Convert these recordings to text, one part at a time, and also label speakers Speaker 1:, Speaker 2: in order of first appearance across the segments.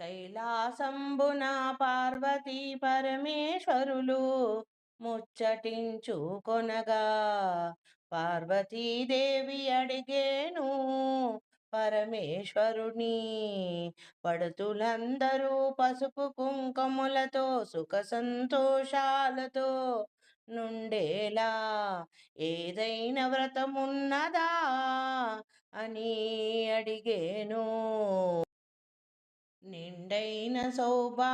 Speaker 1: కైలాసంబున పార్వతీ పరమేశ్వరులు ముచ్చటించుకొనగా పార్వతీదేవి అడిగేను పరమేశ్వరుని పడుతులందరూ పసుపు కుంకుమలతో సుఖ సంతోషాలతో నుండేలా? ఏదైనా వ్రతమున్నదా? అని అడిగేను. నిండైన సౌభాగ్యమందించే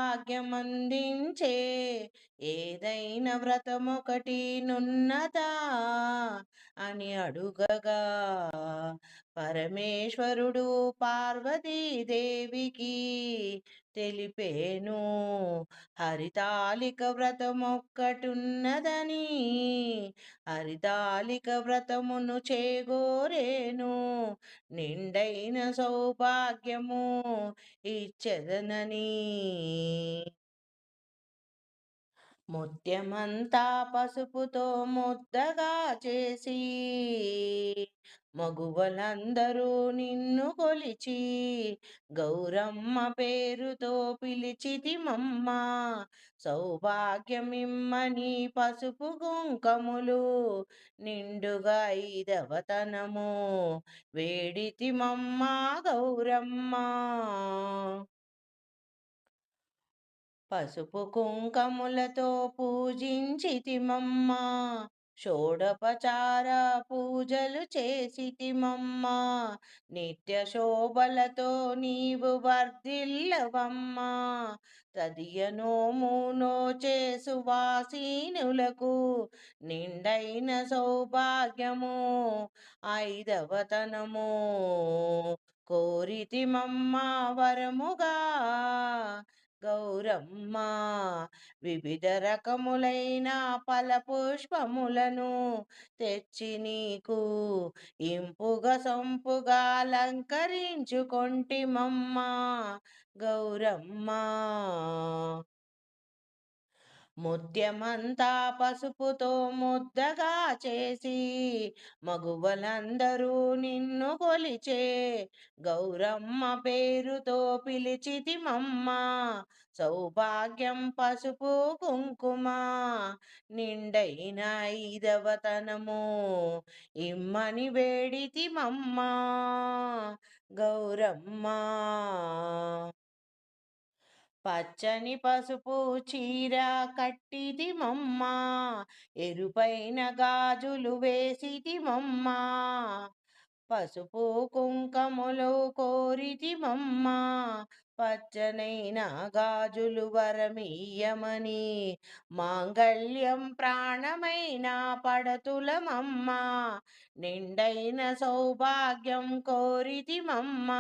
Speaker 1: ఏదైనా వ్రతమొకటి నున్నదా అని అడుగగా. పరమేశ్వరుడు పార్వతీదేవికి తెలిపేను హరితాలిక వ్రతమొక్కటున్నదని హరితాలిక వ్రతమును చేగోరేను నిండైన సౌభాగ్యము ఇచ్చదనని. ముత్యమంతా పసుపుతో ముద్దగా చేసి మగువలందరూ నిన్ను కొలిచి గౌరమ్మ పేరుతో పిలిచితిమమ్మ సౌభాగ్యమిమ్మని పసుపు గుంకములు నిండుగా ఐదవతనము వేడితిమమ్మ గౌరమ్మ. పసుపు కుంకములతో పూజించితిమమ్మ. షోడపచార పూజలు చేసితిమమ్మా. నిత్య శోభలతో నీవు వర్ధిల్లవమ్మా. తదియనోము చేసు వాసీనులకు నిండైన సౌభాగ్యము. ఐదవతనము కోరితిమమ్మ వరముగా. గౌరమ్మ. వివిధ రకములైన పల పుష్పములను తెచ్చి నీకు ఇంపుగా సొంపుగా అలంకరించుకొంటిమమ్మ. గౌరమ్మ ముత్యమంతా పసుపుతో ముద్దగా చేసి మగువలందరూ నిన్ను కొలిచే గౌరమ్మ పేరుతో పిలిచితిమమ్మ సౌభాగ్యం పసుపు కుంకుమ నిండైన ఐదవతనము ఇమ్మని వేడితిమమ్మ గౌరమ్మ పచ్చని పసుపు చీర కట్టిది మమ్మ ఎరుపైన గాజులు వేసిది మమ్మ పసుపు కుంకములు కోరితి మమ్మ పచ్చనైన గాజులు వరమీయమని మాంగళ్యం ప్రాణమైన పడతులమమ్మ. నిండైన సౌభాగ్యం కోరితిమమ్మ.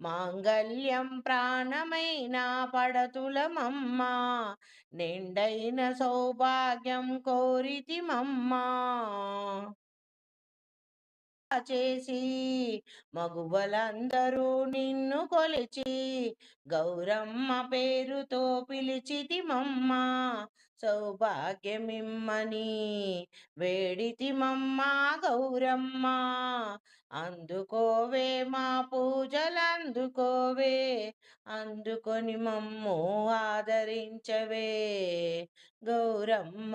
Speaker 1: మాంగళ్యం ప్రాణమైన పడతులమమ్మ. నిండైన సౌభాగ్యం కోరితిమమ్మ. చేసి మగువలందరూ నిన్ను కొలిచి గౌరమ్మ పేరుతో పిలిచితిమమ్మ సౌభాగ్యమిమ్మని వేడితిమమ్మ గౌరమ్మ. అందుకోవే మా పూజలందుకోవే అందుకొని మమ్ము ఆదరించవే గౌరమ్మ.